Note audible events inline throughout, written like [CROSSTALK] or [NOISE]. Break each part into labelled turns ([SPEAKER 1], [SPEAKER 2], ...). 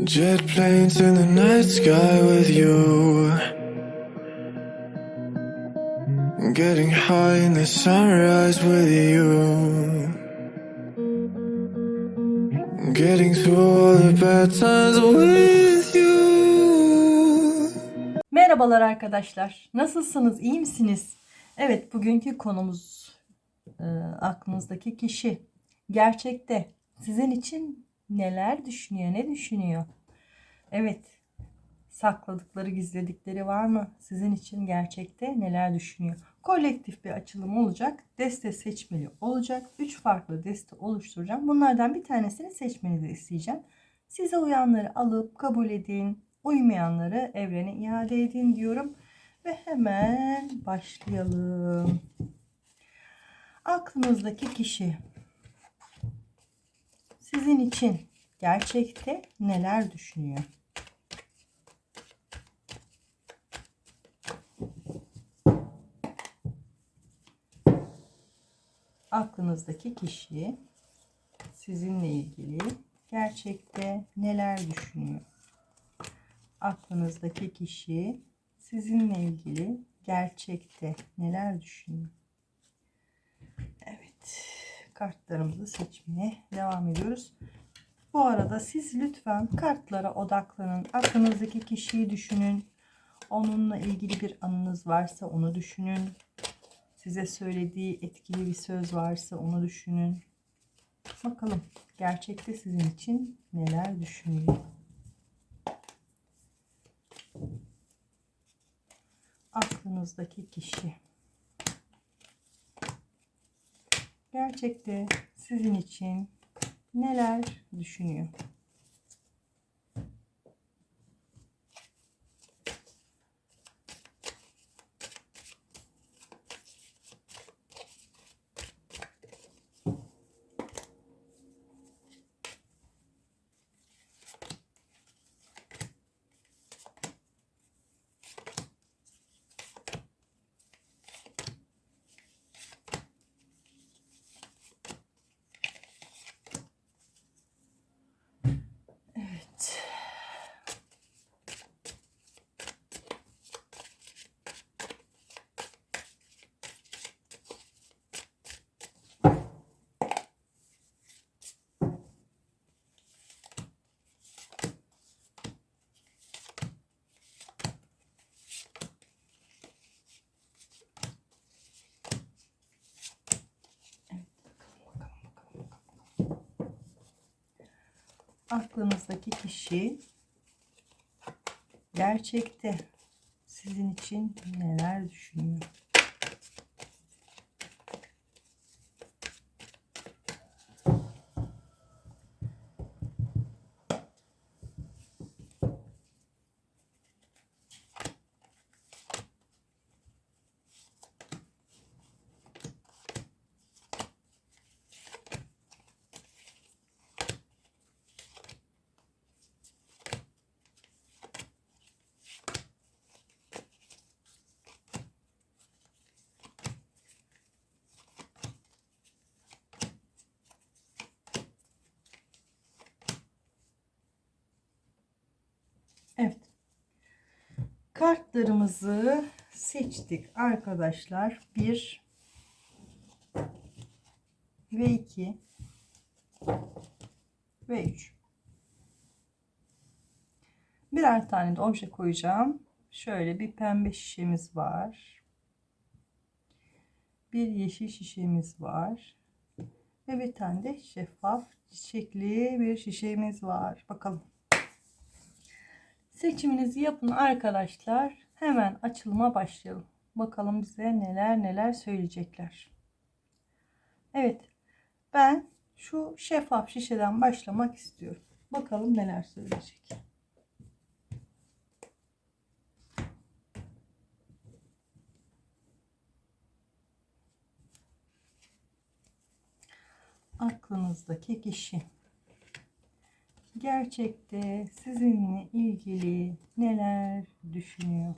[SPEAKER 1] Jet planes in the night sky with you. Getting high in the sunrise with you. Getting through all the bad times with you.
[SPEAKER 2] Merhabalar arkadaşlar. Nasılsınız? İyi misiniz? Evet, bugünkü konumuz e, aklınızdaki kişi gerçekte sizin için neler düşünüyor, ne düşünüyor? Evet, sakladıkları, gizledikleri var mı? Sizin için gerçekte neler düşünüyor? Kolektif bir açılım olacak. Deste seçmeli olacak. Üç farklı deste oluşturacağım. Bunlardan bir tanesini seçmenizi isteyeceğim. Size uyanları alıp kabul edin. Uymayanları evrene iade edin diyorum. Ve hemen başlayalım. Aklınızdaki kişi sizin için gerçekte neler düşünüyor? Aklınızdaki kişi sizinle ilgili gerçekte neler düşünüyor? Aklınızdaki kişi sizinle ilgili gerçekte neler düşünüyor? Kartlarımızı seçmeye devam ediyoruz. Bu arada siz lütfen kartlara odaklanın. Aklınızdaki kişiyi düşünün. Onunla ilgili bir anınız varsa onu düşünün. Size söylediği etkili bir söz varsa onu düşünün. Bakalım gerçekte sizin için neler düşünüyor? Aklınızdaki kişi. Gerçekte sizin için neler düşünüyor? Aklınızdaki kişi gerçekte sizin için neler düşünüyor? Evet. Kartlarımızı seçtik arkadaşlar. 1 ve 2 ve 3. Birer tane de obje koyacağım. Şöyle bir pembe şişemiz var. Bir yeşil şişemiz var. Ve bir tane de şeffaf çiçekli bir şişemiz var. Bakalım. Seçiminizi yapın arkadaşlar. Hemen açılıma başlayalım. Bakalım bize neler neler söyleyecekler. Evet. Ben şu şeffaf şişeden başlamak istiyorum. Bakalım neler söyleyecek. Aklınızdaki kişi gerçekte sizinle ilgili neler düşünüyor?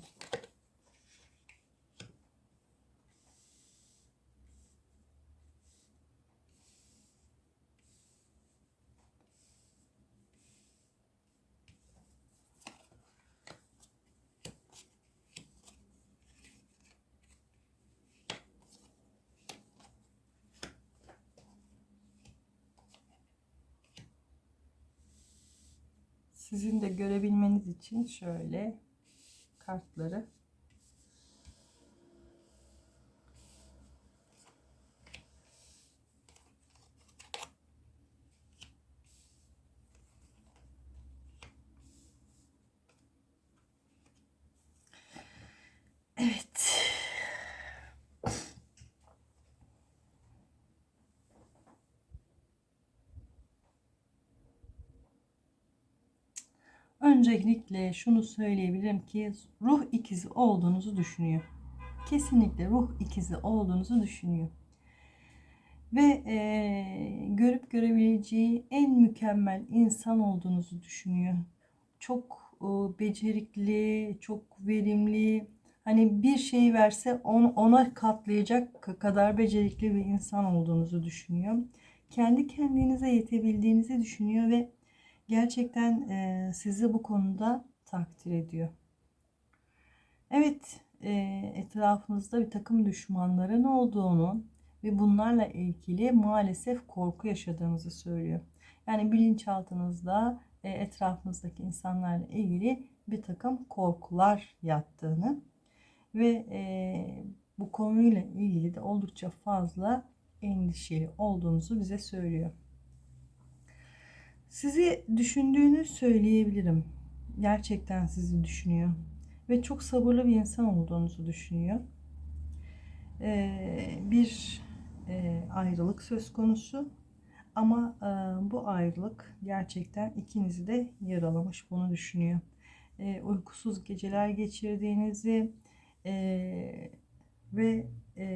[SPEAKER 2] Sizin de görebilmeniz için şöyle kartları Evet. Öncelikle şunu söyleyebilirim ki ruh ikizi olduğunuzu düşünüyor. Kesinlikle ruh ikizi olduğunuzu düşünüyor. Ve eee, görüp görebileceği en mükemmel insan olduğunuzu düşünüyor. Çok e, becerikli, çok verimli. Hani bir şey verse onu, ona katlayacak kadar becerikli bir insan olduğunuzu düşünüyor. Kendi kendinize yetebildiğinizi düşünüyor ve gerçekten e, sizi bu konuda takdir ediyor. Evet, e, etrafınızda bir takım düşmanların olduğunu ve bunlarla ilgili maalesef korku yaşadığınızı söylüyor. Yani bilinçaltınızda e, etrafınızdaki insanlarla ilgili bir takım korkular yattığını ve e, bu konuyla ilgili de oldukça fazla endişeli olduğunuzu bize söylüyor. Sizi düşündüğünü söyleyebilirim. Gerçekten sizi düşünüyor. Ve çok sabırlı bir insan olduğunuzu düşünüyor. Ee, bir e, ayrılık söz konusu. Ama e, bu ayrılık gerçekten ikinizi de yaralamış bunu düşünüyor. E, uykusuz geceler geçirdiğinizi e, ve e,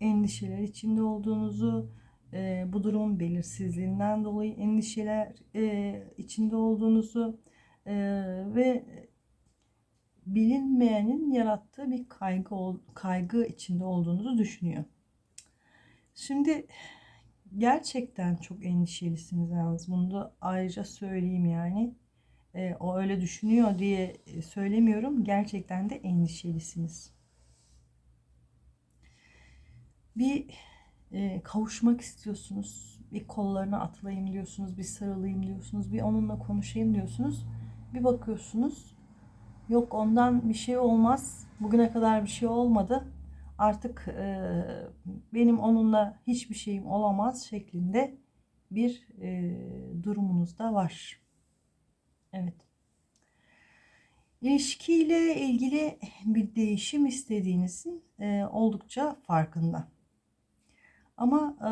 [SPEAKER 2] endişeler içinde olduğunuzu, e, bu durumun belirsizliğinden dolayı endişeler e, içinde olduğunuzu e, ve bilinmeyenin yarattığı bir kaygı kaygı içinde olduğunuzu düşünüyor. Şimdi gerçekten çok endişelisiniz yalnız. Bunu da ayrıca söyleyeyim yani. E, o öyle düşünüyor diye söylemiyorum. Gerçekten de endişelisiniz. Bir e, kavuşmak istiyorsunuz. Bir kollarına atılayım diyorsunuz. Bir sarılayım diyorsunuz. Bir onunla konuşayım diyorsunuz. Bir bakıyorsunuz. Yok ondan bir şey olmaz. Bugüne kadar bir şey olmadı. Artık e, benim onunla hiçbir şeyim olamaz şeklinde bir e, durumunuz da var. Evet. İlişkiyle ilgili bir değişim istediğinizin e, oldukça farkında. Ama e,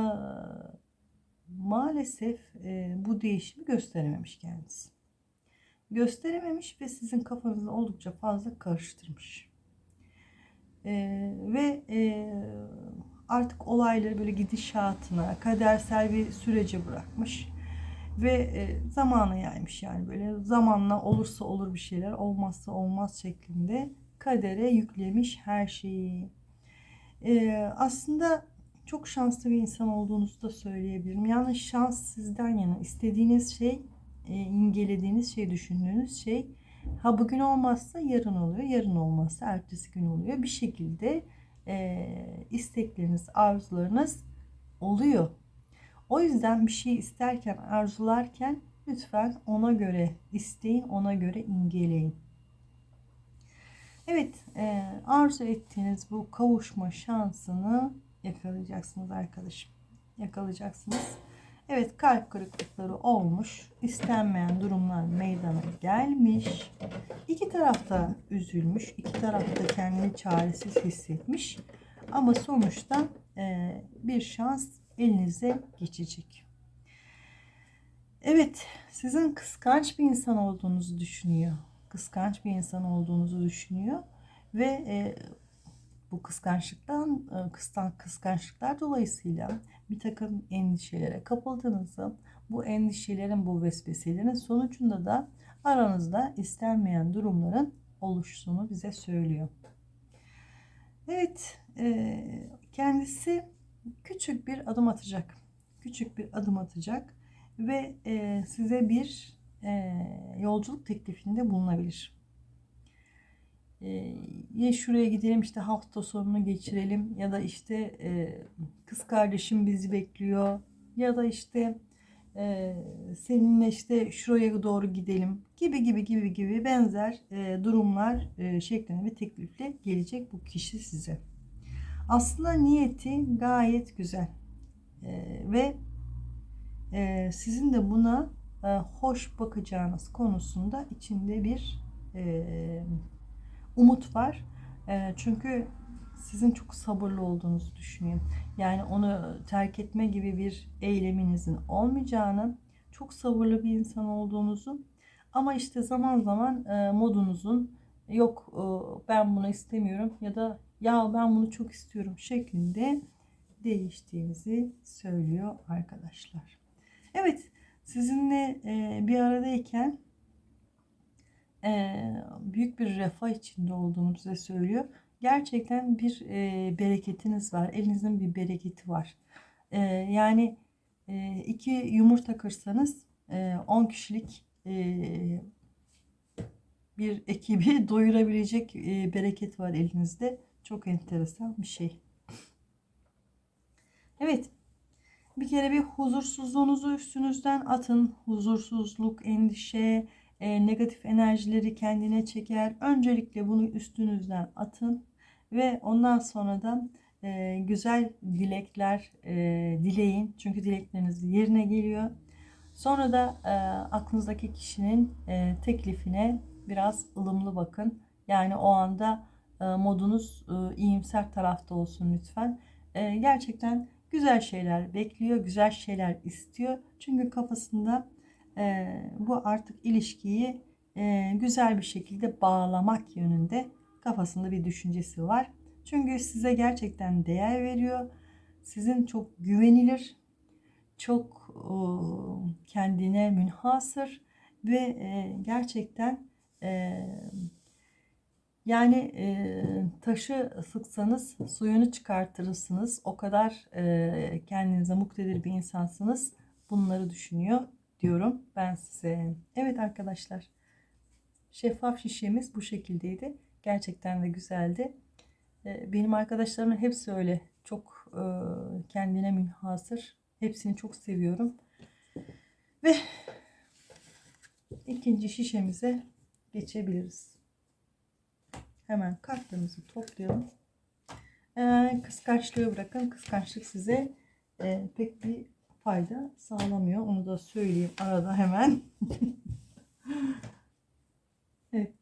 [SPEAKER 2] maalesef e, bu değişimi gösterememiş kendisi. Gösterememiş ve sizin kafanızı oldukça fazla karıştırmış. E, ve e, artık olayları böyle gidişatına, kadersel bir sürece bırakmış ve e, zamanı yaymış yani böyle zamanla olursa olur bir şeyler olmazsa olmaz şeklinde kadere yüklemiş her şeyi. E, aslında çok şanslı bir insan olduğunuzu da söyleyebilirim. Yani şans sizden yana istediğiniz şey, e, imgelediğiniz şey, düşündüğünüz şey ha bugün olmazsa yarın oluyor, yarın olmazsa ertesi gün oluyor. Bir şekilde e, istekleriniz, arzularınız oluyor. O yüzden bir şey isterken, arzularken lütfen ona göre isteyin, ona göre imgeleyin. Evet, e, arzu ettiğiniz bu kavuşma şansını yakalayacaksınız arkadaşım. Yakalayacaksınız. Evet kalp kırıklıkları olmuş. İstenmeyen durumlar meydana gelmiş. İki tarafta üzülmüş. iki tarafta kendini çaresiz hissetmiş. Ama sonuçta e, bir şans elinize geçecek. Evet sizin kıskanç bir insan olduğunuzu düşünüyor. Kıskanç bir insan olduğunuzu düşünüyor. Ve e, bu kıskançlıktan e, kıskan, kıskançlıklar dolayısıyla bir takım endişelere kapıldığınızı bu endişelerin bu vesveselerin sonucunda da aranızda istenmeyen durumların oluştuğunu bize söylüyor. Evet e, kendisi küçük bir adım atacak. Küçük bir adım atacak ve e, size bir yolculuk teklifinde bulunabilir e, ya şuraya gidelim işte hafta sonunu geçirelim ya da işte e, kız kardeşim bizi bekliyor ya da işte e, seninle işte şuraya doğru gidelim gibi gibi gibi gibi benzer e, durumlar e, şeklinde bir teklifle gelecek bu kişi size. Aslında niyeti gayet güzel E, ve e, sizin de buna e, hoş bakacağınız konusunda içinde bir e, umut var. E, çünkü sizin çok sabırlı olduğunuzu düşünüyorum. Yani onu terk etme gibi bir eyleminizin olmayacağını, çok sabırlı bir insan olduğunuzu ama işte zaman zaman e, modunuzun yok e, ben bunu istemiyorum ya da ya ben bunu çok istiyorum şeklinde değiştiğinizi söylüyor arkadaşlar. Evet sizinle e, bir aradayken büyük bir refah içinde olduğunu size söylüyor. Gerçekten bir bereketiniz var. Elinizin bir bereketi var. Yani iki yumurta kırsanız 10 kişilik bir ekibi [LAUGHS] doyurabilecek bereket var elinizde. Çok enteresan bir şey. Evet. Bir kere bir huzursuzluğunuzu üstünüzden atın. Huzursuzluk, endişe, e, negatif enerjileri kendine çeker. Öncelikle bunu üstünüzden atın ve ondan sonra da e, güzel dilekler e, dileyin. Çünkü dilekleriniz yerine geliyor. Sonra da e, aklınızdaki kişinin e, teklifine biraz ılımlı bakın. Yani o anda e, modunuz e, iyimser tarafta olsun lütfen. E, gerçekten güzel şeyler bekliyor, güzel şeyler istiyor. Çünkü kafasında e, bu artık ilişkiyi e, güzel bir şekilde bağlamak yönünde kafasında bir düşüncesi var. Çünkü size gerçekten değer veriyor. Sizin çok güvenilir, çok e, kendine münhasır ve e, gerçekten e, yani e, taşı sıksanız suyunu çıkartırırsınız. O kadar e, kendinize muktedir bir insansınız. Bunları düşünüyor diyorum ben size. Evet arkadaşlar. Şeffaf şişemiz bu şekildeydi. Gerçekten de güzeldi. E, benim arkadaşlarımın hepsi öyle. Çok e, kendine münhasır. Hepsini çok seviyorum. Ve ikinci şişemize geçebiliriz. Hemen kartlarımızı toplayalım. Ee, kıskançlığı bırakın. Kıskançlık size e, pek bir fayda sağlamıyor. Onu da söyleyeyim arada hemen. [LAUGHS] evet.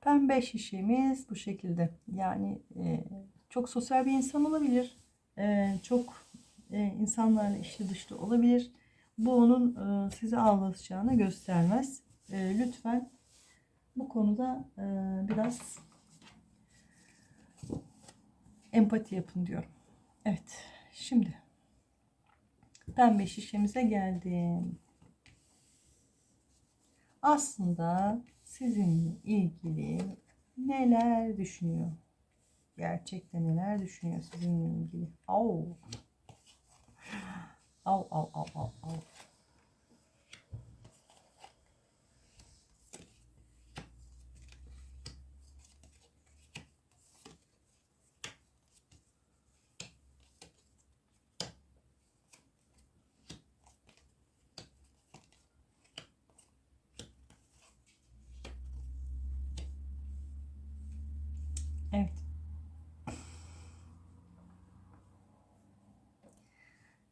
[SPEAKER 2] Pembe şişemiz bu şekilde. Yani e, çok sosyal bir insan olabilir. E, çok e, insanlarla içli dışlı olabilir. Bu onun e, sizi aldatacağını göstermez. E, lütfen bu konuda e, biraz empati yapın diyorum. Evet. Şimdi pembe şişemize geldim. Aslında sizinle ilgili neler düşünüyor? Gerçekten neler düşünüyor sizinle ilgili? Au. Au au au au au. Evet.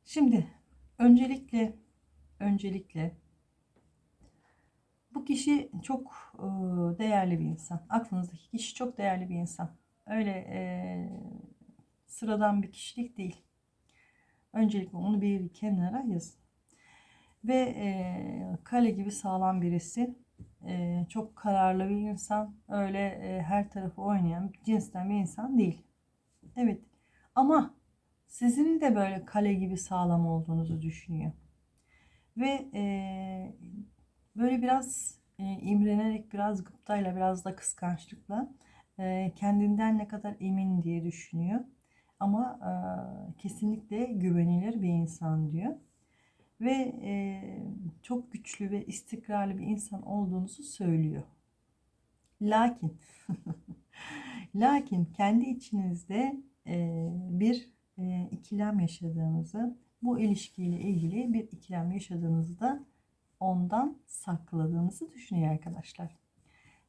[SPEAKER 2] Şimdi öncelikle öncelikle bu kişi çok e, değerli bir insan. Aklınızdaki kişi çok değerli bir insan. Öyle e, sıradan bir kişilik değil. Öncelikle onu bir kenara yazın. Ve e, kale gibi sağlam birisi. E, çok kararlı bir insan. Öyle e, her tarafı oynayan cinsten bir insan değil. Evet. Ama sizin de böyle kale gibi sağlam olduğunuzu düşünüyor. Ve e, böyle biraz e, imrenerek, biraz gıptayla, biraz da kıskançlıkla e, kendinden ne kadar emin diye düşünüyor. Ama e, kesinlikle güvenilir bir insan diyor. Ve e, çok güçlü ve istikrarlı bir insan olduğunuzu söylüyor. Lakin, [LAUGHS] lakin kendi içinizde e, bir e, ikilem yaşadığınızı bu ilişkiyle ilgili bir ikilem yaşadığınızda ondan sakladığınızı düşünüyor arkadaşlar.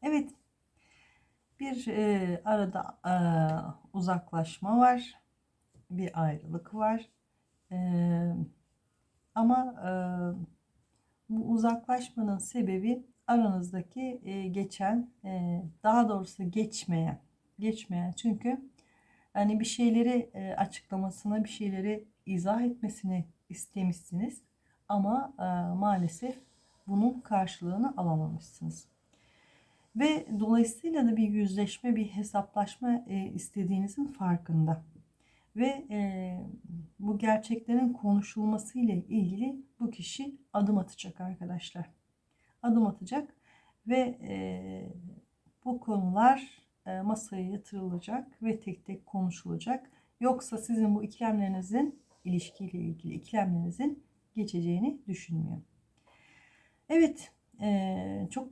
[SPEAKER 2] Evet bir e, arada e, uzaklaşma var. Bir ayrılık var. E, ama e, bu uzaklaşmanın sebebi aranızdaki e, geçen e, daha doğrusu geçmeyen geçmeyen çünkü hani bir şeyleri e, açıklamasını bir şeyleri izah etmesini istemişsiniz ama e, maalesef bunun karşılığını alamamışsınız. Ve dolayısıyla da bir yüzleşme, bir hesaplaşma e, istediğinizin farkında. Ve e, bu gerçeklerin konuşulması ile ilgili bu kişi adım atacak arkadaşlar. Adım atacak ve e, bu konular e, masaya yatırılacak ve tek tek konuşulacak. Yoksa sizin bu ikilemlerinizin ilişkiyle ilgili ikilemlerinizin geçeceğini düşünmüyor. Evet, e, çok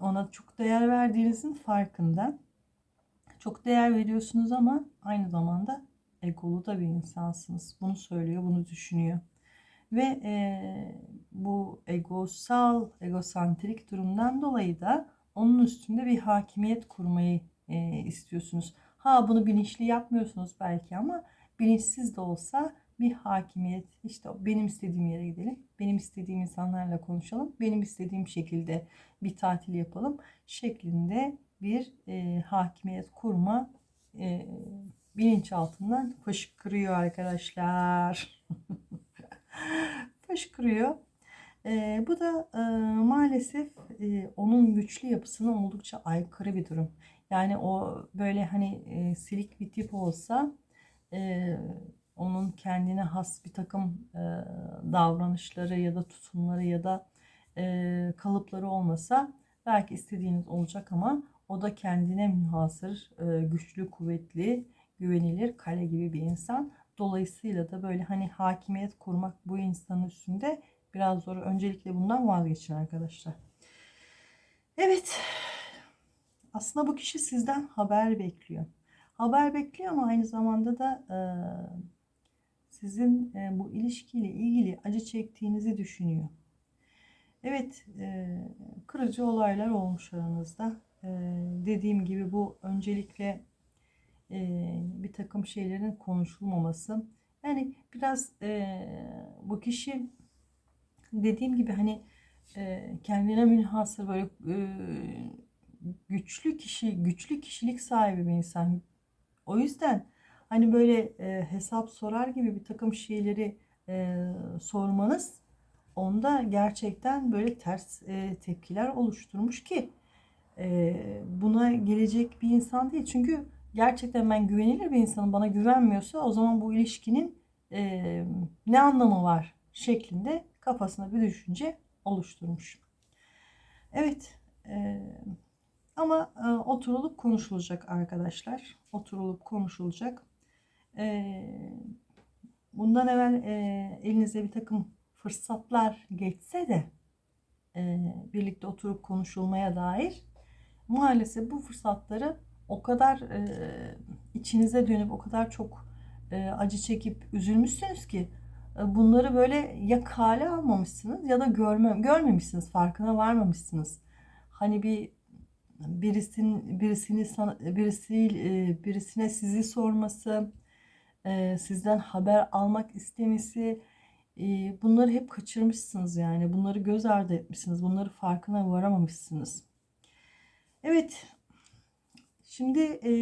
[SPEAKER 2] ona çok değer verdiğinizin farkında. Çok değer veriyorsunuz ama aynı zamanda egolu da bir insansınız. Bunu söylüyor, bunu düşünüyor. Ve e, bu egosal, egosantrik durumdan dolayı da onun üstünde bir hakimiyet kurmayı e, istiyorsunuz. Ha bunu bilinçli yapmıyorsunuz belki ama bilinçsiz de olsa bir hakimiyet işte benim istediğim yere gidelim benim istediğim insanlarla konuşalım benim istediğim şekilde bir tatil yapalım şeklinde bir e, hakimiyet kurma e, bilinçaltından fışkırıyor arkadaşlar. [LAUGHS] Fışkırıyor e, bu da e, maalesef e, onun güçlü yapısına oldukça aykırı bir durum. Yani o böyle hani e, silik bir tip olsa e, onun kendine has bir takım e, davranışları ya da tutumları ya da e, kalıpları olmasa belki istediğiniz olacak ama o da kendine münhasır, e, güçlü, kuvvetli, güvenilir, kale gibi bir insan. Dolayısıyla da böyle hani hakimiyet kurmak bu insanın üstünde biraz zor. Öncelikle bundan vazgeçin arkadaşlar. Evet. Aslında bu kişi sizden haber bekliyor. Haber bekliyor ama aynı zamanda da e, sizin e, bu ilişkiyle ilgili acı çektiğinizi düşünüyor. Evet, e, kırıcı olaylar olmuş aranızda. E, dediğim gibi bu öncelikle e, bir takım şeylerin konuşulmaması. Yani biraz e, bu kişi dediğim gibi hani e, kendine münhasır böyle e, güçlü kişi, güçlü kişilik sahibi bir insan. O yüzden hani böyle e, hesap sorar gibi bir takım şeyleri e, sormanız onda gerçekten böyle ters e, tepkiler oluşturmuş ki e, buna gelecek bir insan değil. Çünkü gerçekten ben güvenilir bir insanım bana güvenmiyorsa o zaman bu ilişkinin e, ne anlamı var şeklinde kafasına bir düşünce oluşturmuş. Evet. E, ama e, oturulup konuşulacak arkadaşlar. Oturulup konuşulacak. E, bundan evvel e, elinize bir takım fırsatlar geçse de e, birlikte oturup konuşulmaya dair maalesef bu fırsatları o kadar e, içinize dönüp o kadar çok e, acı çekip üzülmüşsünüz ki e, bunları böyle ya kale almamışsınız ya da görme, görmemişsiniz farkına varmamışsınız. Hani bir birisin birisini birisi e, birisine sizi sorması, e, sizden haber almak istemesi e, bunları hep kaçırmışsınız yani. Bunları göz ardı etmişsiniz. Bunları farkına varamamışsınız. Evet. Şimdi e,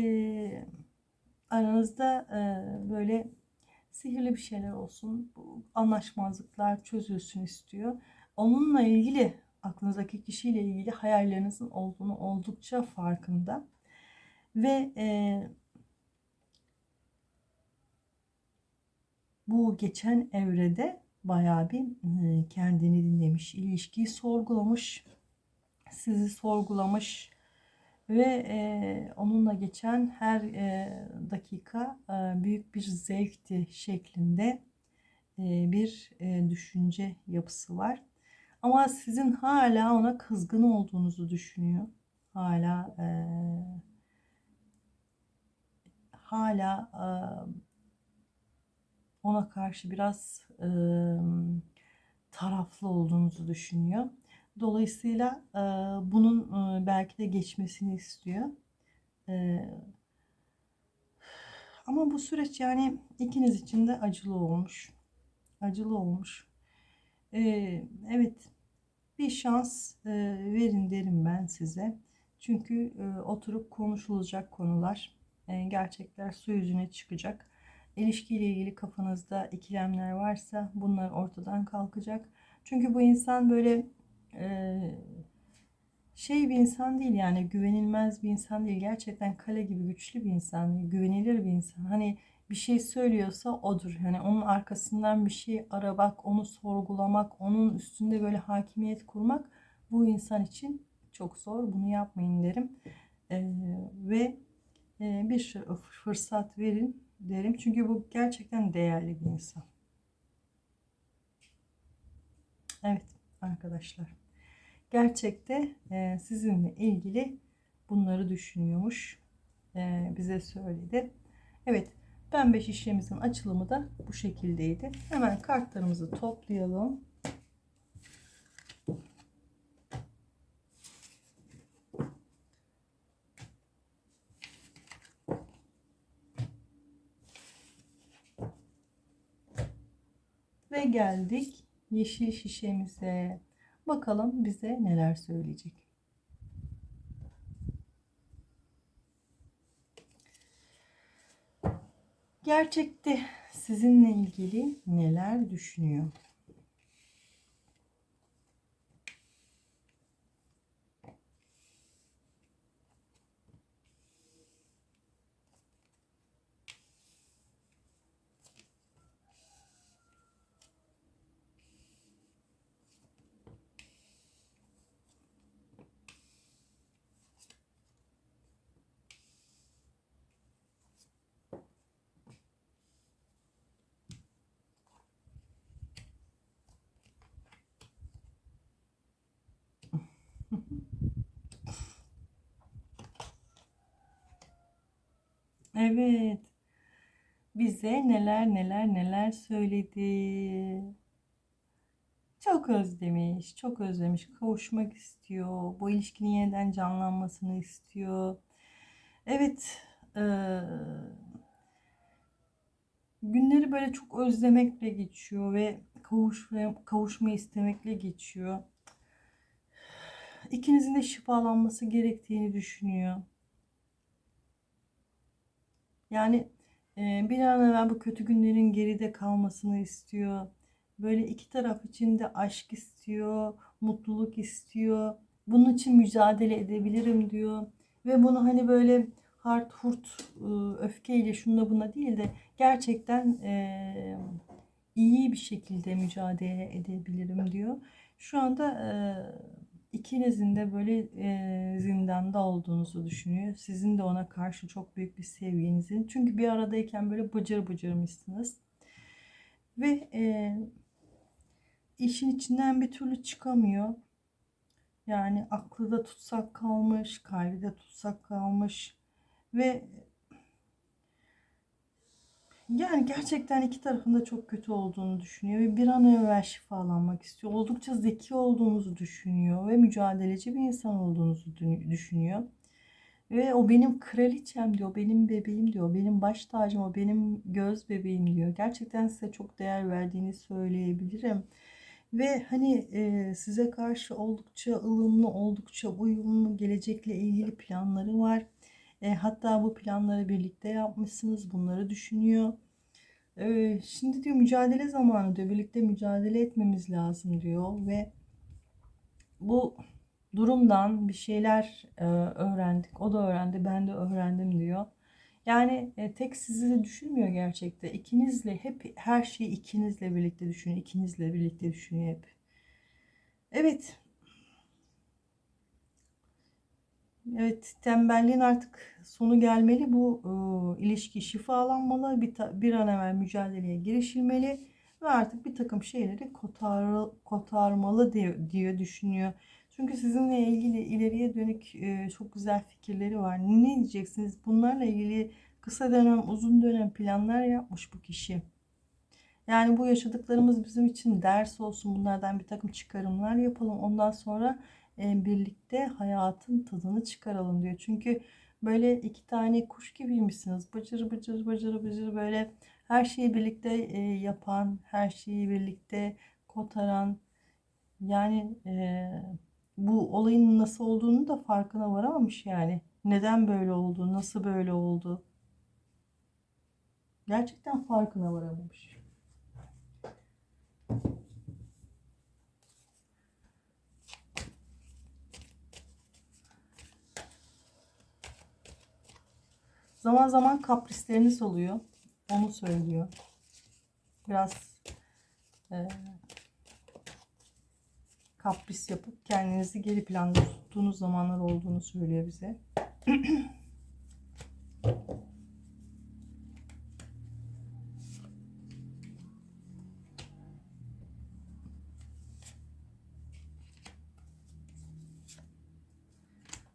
[SPEAKER 2] aranızda e, böyle sihirli bir şeyler olsun. Bu anlaşmazlıklar çözülsün istiyor. Onunla ilgili aklınızdaki kişiyle ilgili hayallerinizin olduğunu oldukça farkında. Ve e, bu geçen evrede bayağı bir e, kendini dinlemiş, ilişkiyi sorgulamış, sizi sorgulamış ve e, onunla geçen her e, dakika e, büyük bir zevkti şeklinde e, bir e, düşünce yapısı var. Ama sizin hala ona kızgın olduğunuzu düşünüyor. Hala e, hala e, ona karşı biraz e, taraflı olduğunuzu düşünüyor. Dolayısıyla e, bunun e, belki de geçmesini istiyor. E, ama bu süreç yani ikiniz için de acılı olmuş. Acılı olmuş. E, evet bir şans e, verin derim ben size. Çünkü e, oturup konuşulacak konular, e, gerçekler su yüzüne çıkacak. İlişkiyle ilgili kafanızda ikilemler varsa bunlar ortadan kalkacak. Çünkü bu insan böyle e, şey bir insan değil yani güvenilmez bir insan değil. Gerçekten kale gibi güçlü bir insan, güvenilir bir insan. Hani bir şey söylüyorsa odur. Yani onun arkasından bir şey aramak, onu sorgulamak, onun üstünde böyle hakimiyet kurmak bu insan için çok zor. Bunu yapmayın derim. Ee, ve e, bir fırsat verin derim. Çünkü bu gerçekten değerli bir insan. Evet arkadaşlar. Gerçekte e, sizinle ilgili bunları düşünüyormuş. E, bize söyledi. Evet pembe şişemizin açılımı da bu şekildeydi. Hemen kartlarımızı toplayalım. Ve geldik yeşil şişemize. Bakalım bize neler söyleyecek. Gerçekte sizinle ilgili neler düşünüyor? Evet. Bize neler neler neler söyledi. Çok özlemiş, çok özlemiş. Kavuşmak istiyor. Bu ilişkinin yeniden canlanmasını istiyor. Evet, eee, günleri böyle çok özlemekle geçiyor ve kavuşma, kavuşmayı istemekle geçiyor. İkinizin de şifalanması gerektiğini düşünüyor. Yani e, bir an evvel bu kötü günlerin geride kalmasını istiyor. Böyle iki taraf için de aşk istiyor, mutluluk istiyor. Bunun için mücadele edebilirim diyor. Ve bunu hani böyle hart hurt öfkeyle şunda buna değil de gerçekten e, iyi bir şekilde mücadele edebilirim diyor. Şu anda e, ikinizin de böyle e, zindanda olduğunuzu düşünüyor. Sizin de ona karşı çok büyük bir sevginizin. Çünkü bir aradayken böyle bıcır bıcırmışsınız. Ve e, işin içinden bir türlü çıkamıyor. Yani aklı da tutsak kalmış, kalbi de tutsak kalmış. Ve yani gerçekten iki tarafında çok kötü olduğunu düşünüyor ve bir an evvel şifalanmak istiyor. Oldukça zeki olduğunuzu düşünüyor ve mücadeleci bir insan olduğunuzu dü- düşünüyor. Ve o benim kraliçem diyor, benim bebeğim diyor, benim baş tacım, o benim göz bebeğim diyor. Gerçekten size çok değer verdiğini söyleyebilirim. Ve hani e, size karşı oldukça ılımlı, oldukça uyumlu, gelecekle ilgili planları var. E, hatta bu planları birlikte yapmışsınız, bunları düşünüyor. E, şimdi diyor mücadele zamanı diyor, birlikte mücadele etmemiz lazım diyor ve bu durumdan bir şeyler e, öğrendik. O da öğrendi, ben de öğrendim diyor. Yani e, tek sizi düşünmüyor gerçekte. İkinizle hep her şeyi ikinizle birlikte düşünüyor. İkinizle birlikte düşünüyor hep. Evet. Evet, tembelliğin artık sonu gelmeli. Bu e, ilişki şifalanmalı. Bir, ta- bir an evvel mücadeleye girişilmeli ve artık bir takım şeyleri kotar, kotarmalı diye, diye düşünüyor. Çünkü sizinle ilgili ileriye dönük e, çok güzel fikirleri var. Ne diyeceksiniz? Bunlarla ilgili kısa dönem, uzun dönem planlar yapmış bu kişi. Yani bu yaşadıklarımız bizim için ders olsun. Bunlardan bir takım çıkarımlar yapalım. Ondan sonra birlikte hayatın tadını çıkaralım diyor. Çünkü böyle iki tane kuş gibiymişsiniz. Bıcır bıcır bıcır bıcır böyle her şeyi birlikte e, yapan, her şeyi birlikte kotaran. Yani e, bu olayın nasıl olduğunu da farkına varamamış yani. Neden böyle oldu, nasıl böyle oldu. Gerçekten farkına varamamış. Zaman zaman kaprisleriniz oluyor. Onu söylüyor. Biraz e, kapris yapıp kendinizi geri planda tuttuğunuz zamanlar olduğunu söylüyor bize. [CLEARS THROAT]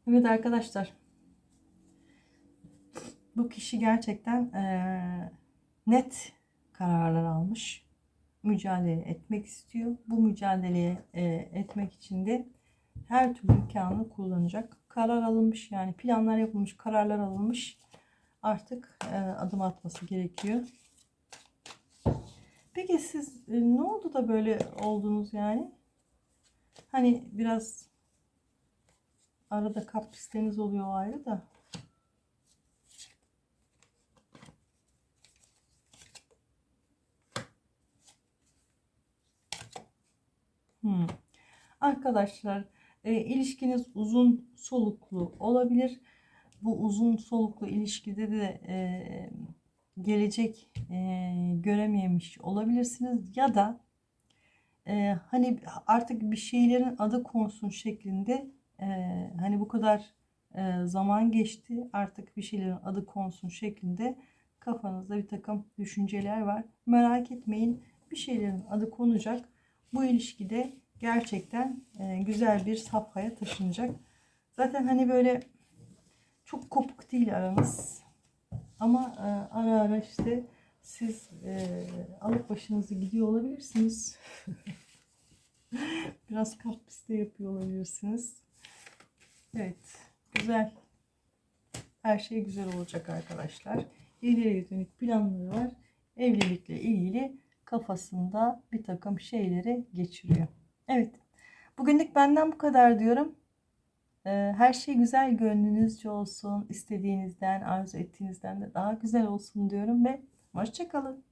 [SPEAKER 2] Evet arkadaşlar. Bu kişi gerçekten eee, net kararlar almış. Mücadele etmek istiyor. Bu mücadeleye eee, etmek için de her türlü imkanı kullanacak. Karar alınmış yani planlar yapılmış, kararlar alınmış. Artık eee, adım atması gerekiyor. Peki siz e, ne oldu da böyle oldunuz yani? Hani biraz arada kaprisleriniz oluyor ayrı da. Hmm. Arkadaşlar e, ilişkiniz uzun soluklu olabilir. Bu uzun soluklu ilişkide de e, gelecek e, görememiş olabilirsiniz ya da e, hani artık bir şeylerin adı konsun şeklinde e, hani bu kadar e, zaman geçti artık bir şeylerin adı konsun şeklinde kafanızda bir takım düşünceler var. Merak etmeyin bir şeylerin adı konacak. Bu ilişkide gerçekten e, güzel bir safhaya taşınacak. Zaten hani böyle çok kopuk değil aranız. Ama e, ara ara işte siz e, alıp başınızı gidiyor olabilirsiniz. [LAUGHS] Biraz kapris yapıyor olabilirsiniz. Evet. Güzel. Her şey güzel olacak arkadaşlar. İleriye dönük planları var. Evlilikle ilgili kafasında bir takım şeyleri geçiriyor. Evet. Bugünlük benden bu kadar diyorum. Ee, Her şey güzel gönlünüzce olsun. istediğinizden, arzu ettiğinizden de daha güzel olsun diyorum ve hoşçakalın.